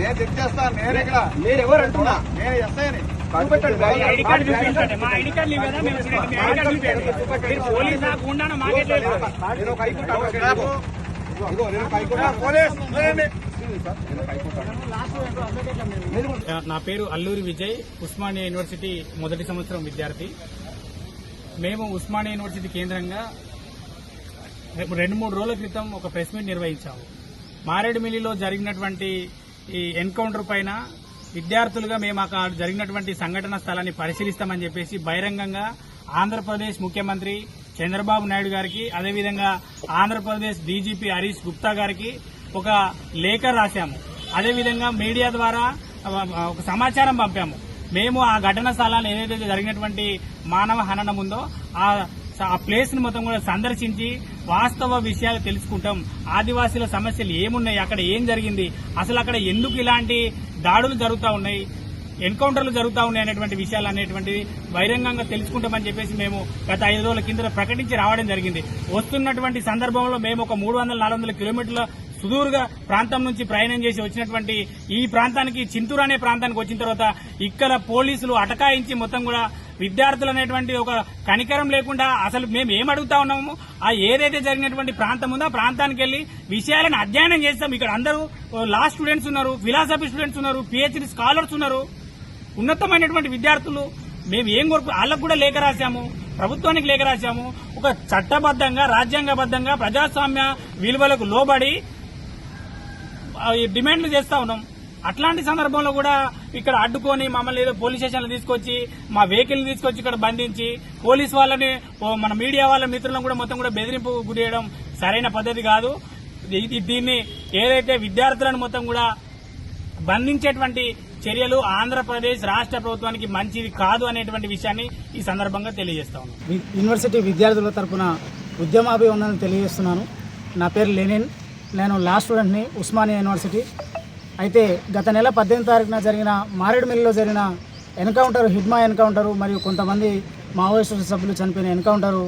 నేను చెక్ చేస్తాను నేను ఇక్కడ మీరు ఎవరు అంటున్నా? నేను ఎస్ఐని. నా పేరు అల్లూరి విజయ్ ఉస్మానియా యూనివర్సిటీ మొదటి సంవత్సరం విద్యార్థి. మేము ఉస్మానియా యూనివర్సిటీ కేంద్రంగా రేపు రెండు మూడు రోజుల క్రితం ఒక ప్రెస్ మీట్ నిర్వహించాము. మారేడుమిల్లిలో జరిగినటువంటి ఈ ఎన్కౌంటర్ పైన విద్యార్థులుగా మేము అక్కడ జరిగినటువంటి సంఘటన స్థలాన్ని పరిశీలిస్తామని చెప్పేసి బహిరంగంగా ఆంధ్రప్రదేశ్ ముఖ్యమంత్రి చంద్రబాబు నాయుడు గారికి అదేవిధంగా ఆంధ్రప్రదేశ్ డీజీపీ హరీష్ గుప్తా గారికి ఒక లేఖ రాశాము. అదేవిధంగా మీడియా ద్వారా ఒక సమాచారం పంపాము. మేము ఆ ఘటన స్థలాన్ని ఏదైతే జరిగినటువంటి మానవ హననం ఉందో ఆ ఆ ప్లేస్ మొత్తం కూడా సందర్శించి వాస్తవ విషయాలు తెలుసుకుంటాం. ఆదివాసీల సమస్యలు ఏమున్నాయి? అక్కడ ఏం జరిగింది? అసలు అక్కడ ఎందుకు ఇలాంటి దాడులు జరుగుతూ ఉన్నాయి? ఎన్కౌంటర్లు జరుగుతూ ఉన్నాయి అనేటువంటి విషయాలు అనేటువంటివి బహిరంగంగా తెలుసుకుంటామని చెప్పేసి మేము గత ఐదు రోజుల కింద ప్రకటించి రావడం జరిగింది. వస్తున్నటువంటి సందర్భంలో మేము ఒక మూడు వందల నాలుగు వందల కిలోమీటర్ల సుదూర్గా ప్రాంతం నుంచి ప్రయాణం చేసి వచ్చినటువంటి ఈ ప్రాంతానికి చింతూరు అనే ప్రాంతానికి వచ్చిన తర్వాత ఇక్కడ పోలీసులు అటకాయించి మొత్తం కూడా విద్యార్థులు అనేటువంటి ఒక కనికరం లేకుండా అసలు మేము ఏం అడుగుతా ఉన్నాము ఆ ఏదైతే జరిగినటువంటి ప్రాంతం ఉందో ఆ ప్రాంతానికి వెళ్ళి విషయాలను అధ్యయనం చేస్తాం. ఇక్కడ అందరూ లా స్టూడెంట్స్ ఉన్నారు ఫిలాసఫీ స్టూడెంట్స్ ఉన్నారు పిహెచ్డి స్కాలర్స్ ఉన్నారు. ఉన్నతమైనటువంటి విద్యార్థులు మేము ఏం కోరుకు వాళ్ళకు కూడా లేఖ రాశాము ప్రభుత్వానికి లేఖ రాశాము. ఒక చట్టబద్ధంగా రాజ్యాంగబద్ధంగా ప్రజాస్వామ్య విలువలకు లోబడి డిమాండ్లు చేస్తా ఉన్నాం. అట్లాంటి సందర్భంలో కూడా ఇక్కడ అడ్డుకొని మమ్మల్ని ఏదో పోలీస్ స్టేషన్లో తీసుకొచ్చి మా వెహికల్ తీసుకొచ్చి ఇక్కడ బంధించి పోలీస్ వాళ్ళని మన మీడియా వాళ్ళ మిత్రులను కూడా మొత్తం కూడా బెదిరింపు గురియడం చేయడం సరైన పద్ధతి కాదు. ఇది- దీన్ని ఏదైతే విద్యార్థులను మొత్తం కూడా బంధించేటువంటి చర్యలు ఆంధ్రప్రదేశ్ రాష్ట్ర ప్రభుత్వానికి మంచిది కాదు అనేటువంటి విషయాన్ని ఈ సందర్భంగా తెలియజేస్తా యూనివర్సిటీ విద్యార్థుల తరపున ఉద్యమాభివందనలు తెలియజేస్తున్నాను. నా పేరు లెనిన్. నేను లా స్టూడెంట్ని ఉస్మానియా యూనివర్సిటీ అయితే గత నెల పద్దెనిమిది తారీఖున జరిగిన మారేడుమిల్లిలో జరిగిన ఎన్కౌంటర్ హిడ్మా ఎన్కౌంటరు మరియు కొంతమంది మావోయిస్టు సభ్యులు చనిపోయిన ఎన్కౌంటరు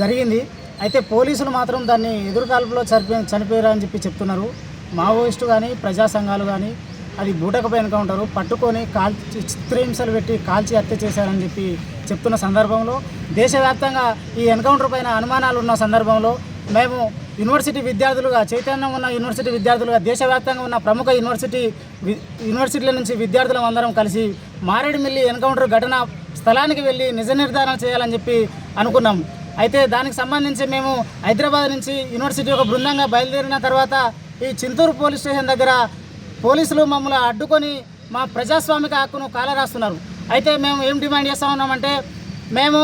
జరిగింది. అయితే పోలీసులు మాత్రం దాన్ని ఎదురుకాల్పులో చనిపోయి చనిపోయారని చెప్పి చెప్తున్నారు. మావోయిస్టు కానీ ప్రజా సంఘాలు కానీ అది బూటకపై ఎన్కౌంటరు. పట్టుకొని కాల్చి చిత్రహింసలు పెట్టి కాల్చి హత్య చేశారని చెప్పి చెప్తున్న సందర్భంలో దేశవ్యాప్తంగా ఈ ఎన్కౌంటర్ పైన అనుమానాలు ఉన్న సందర్భంలో మేము యూనివర్సిటీ విద్యార్థులుగా చైతన్యం ఉన్న యూనివర్సిటీ విద్యార్థులుగా దేశవ్యాప్తంగా ఉన్న ప్రముఖ యూనివర్సిటీ యూనివర్సిటీల నుంచి విద్యార్థులం అందరం కలిసి మారేడుమిల్లి ఎన్కౌంటర్ ఘటన స్థలానికి వెళ్ళి నిజ నిర్ధారణ చేయాలని చెప్పి అనుకున్నాం. అయితే దానికి సంబంధించి మేము హైదరాబాద్ నుంచి యూనివర్సిటీ ఒక బృందంగా బయలుదేరిన తర్వాత ఈ చింతూరు పోలీస్ స్టేషన్ దగ్గర పోలీసులు మమ్మల్ని అడ్డుకొని మా ప్రజాస్వామిక హక్కును కాలరాస్తున్నారు. అయితే మేము ఏం డిమాండ్ చేస్తా ఉన్నామంటే మేము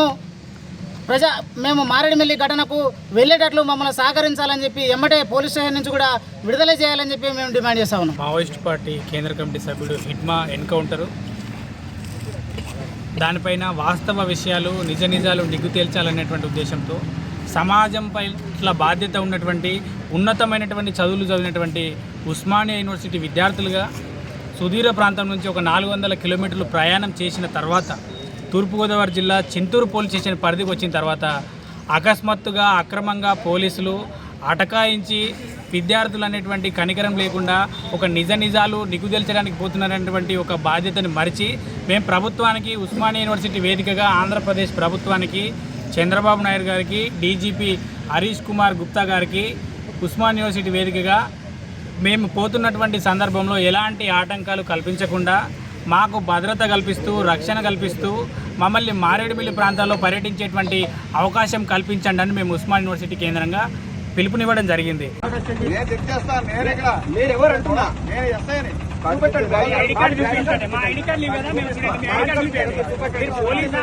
ప్రజా మేము మారేడుమిల్లి ఘటనకు వెళ్ళేటట్లు మమ్మల్ని సహకరించాలని చెప్పి ఎమ్మటే పోలీస్ స్టేషన్ నుంచి కూడా విడుదల చేయాలని చెప్పి మేము డిమాండ్ చేస్తా ఉన్నాం. మావోయిస్ట్ పార్టీ కేంద్ర కమిటీ సభ్యుడు హిట్మా ఎన్కౌంటరు. దానిపైన వాస్తవ విషయాలు నిజ నిజాలు నిగ్గు తేల్చాలనేటువంటి ఉద్దేశంతో సమాజం పట్ల బాధ్యత ఉన్నటువంటి ఉన్నతమైనటువంటి చదువులు చదివినటువంటి ఉస్మానియా యూనివర్సిటీ విద్యార్థులుగా సుదీర ప్రాంతం నుంచి ఒక నాలుగు వందల కిలోమీటర్లు ప్రయాణం చేసిన తర్వాత తూర్పుగోదావరి జిల్లా చింతూరు పోలీస్ స్టేషన్ పరిధికి వచ్చిన తర్వాత అకస్మాత్తుగా అక్రమంగా పోలీసులు అటకాయించి విద్యార్థులు అనేటువంటి కనికరం లేకుండా ఒక నిజ నిజాలు నిగుదెల్చడానికి పోతున్నారనేటువంటి ఒక బాధ్యతను మరిచి మేము ప్రభుత్వానికి ఉస్మానియా యూనివర్సిటీ వేదికగా ఆంధ్రప్రదేశ్ ప్రభుత్వానికి చంద్రబాబు నాయుడు గారికి డీజీపీ హరీష్ కుమార్ గుప్తా గారికి ఉస్మాన్ యూనివర్సిటీ వేదికగా మేము పోతున్నటువంటి సందర్భంలో ఎలాంటి ఆటంకాలు కల్పించకుండా మాకు భద్రత కల్పిస్తూ రక్షణ కల్పిస్తూ మమ్మల్ని మారేడుమిల్లి ప్రాంతాల్లో పర్యటించేటువంటి అవకాశం కల్పించండి అని మేము ఉస్మాన్ యూనివర్సిటీ కేంద్రంగా పిలుపునివ్వడం జరిగింది. పోలీసా